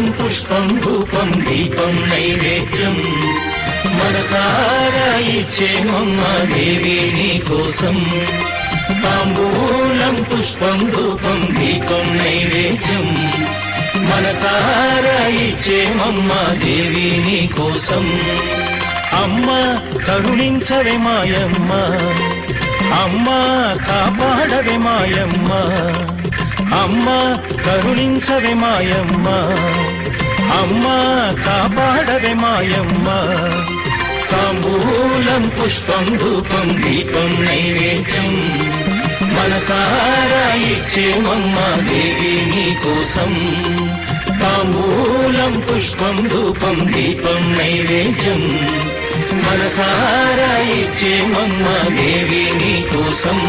ఫలం పుష్పం ధూపం దీపం నైవేద్యం. మనసారా ఇచ్చేమమ్మ దేవి నీ కోసం. తాంబూలం పుష్పం ధూపం దీపం నైవేద్యం. మనసారా ఇచ్చేమమ్మ దేవి నీ కోసం. అమ్మ కరుణించవే మాయమ్మ. అమ్మ కాపాడవే మాయమ్మ. అమ్మ కరుణించవే మాయమ్మ. అమ్మ కాపాడవే మాయమ్మ. తాంబూలం పుష్పం ధూపం దీపం నైవేద్యం. మనసారా ఇచ్చేమమ్మ దేవి నీ కోసం. తాంబూలం పుష్పం ధూపం దీపం నైవేద్యం. మనసారా ఇచ్చేమమ్మ దేవి నీ కోసం.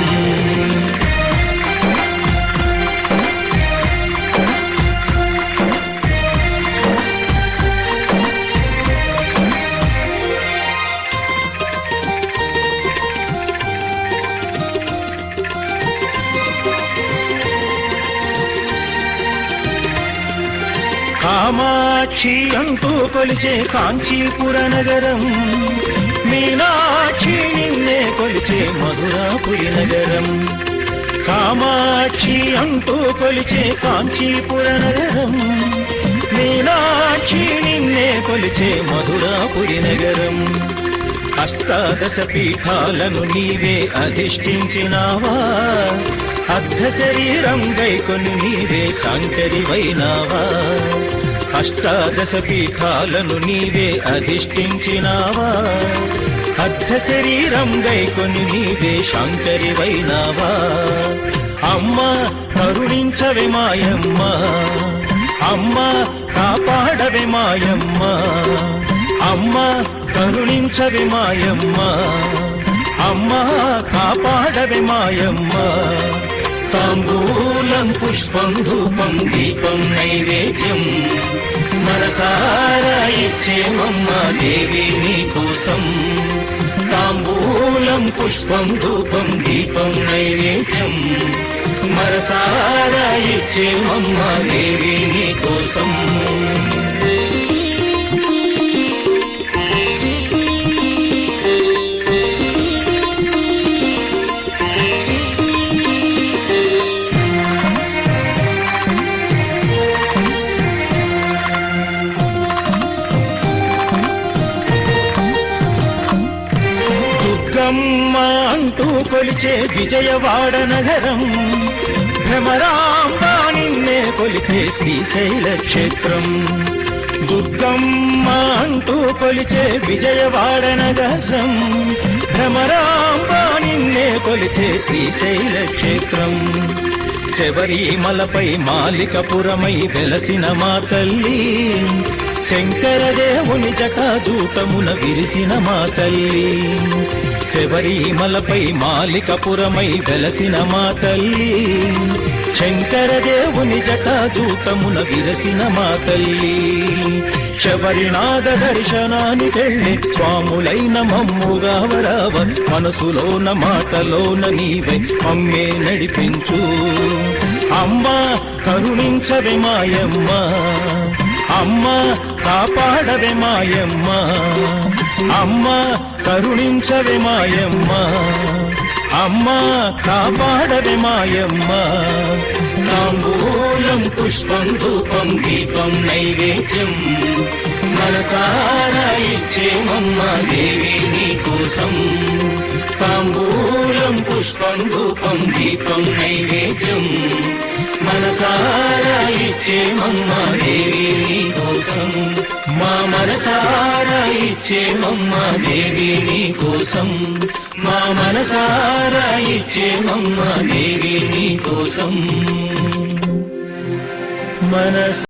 కామాక్షి అంటూ కొలిచే కాంచీపుర నగరం. మీనాక్షి నిన్నే కొలిచే మధురాపురి నగరం. కామాక్షి అంటూ కొలిచే కాంచీపుర నగరం. మీనాక్షి నిన్నే కొలిచే మధురాపురి నగరం. అష్టాదశ పీఠాలను నీవే అధిష్ఠించినావా? అర్ధ శరీరం గైకొని నీవే సాంకరివైనావా అష్టాదశ పీఠాలను నీవే అధిష్ఠించినావా? అర్ధ శరీరం గైకొని నీవే శాంకరివైనావా అమ్మ కరుణించవే మాయమ్మ. అమ్మ కాపాడవే మాయమ్మ. అమ్మ కరుణించవే మాయమ్మ. అమ్మ కాపాడవే మాయమ్మ. తాంబూలం పుష్పం ధూపం దీపం నైవేద్యం. మనసారా ఇచ్చేమమ్మ దేవి నీ కోసం. తాంబూలం పుష్పం ధూపం దీపం నైవేద్యం. మనసారా ఇచ్చేమమ్మ దేవి నీ కోసం. అమ్మ అంటూ కొలిచే విజయవాడ నగరం. భ్రమరాంబ నిన్నే కొలిచే శ్రీశైల క్షేత్రం. దుర్గమ్మ అంటూ కొలిచే విజయవాడ నగరం. భ్రమరాంబ నిన్నే కొలిచే శ్రీశైల క్షేత్రం. శబరిమలపై మాలికపురమై వెలసిన మా తల్లి. శంకరదేవుని జటాజూటమున విరిసిన మా తల్లి. శబరిమలపై మాలికపురమై వెలసిన మా తల్లి. శంకరదేవుని జటాజూటమున విరసిన మా తల్లి. శబరినాథ దర్శనాని వెళ్ళి స్వాములైన మమ్ముగా వరావ మనసులోన మాటలోన నీవై మమ్మే నడిపించు. అమ్మా కరుణించవే మాయమ్మ. అమ్మ కాపాడవే మాయమ్మ. అమ్మ కరుణించవే మాయమ్మ. అమ్మ కాపాడవే మాయమ్మ. తాంబూలం పుష్పం ధూపం దీపం నైవేద్యం. మనసారా ఇచ్చేమమ్మ దేవి నీ కోసం. తాంబూలం పుష్పం ధూపం దీపం నైవేద్యం. మనసారా ఇచ్చే ఇచ్చేమమ్మ దేవి నీ కోసం. మా మనసారా ఇచ్చే ఇచ్చేమమ్మ దేవి నీ కోసం. మా మనసారా ఇచ్చే ఇచ్చేమమ్మ దేవి నీ కోసం. మనస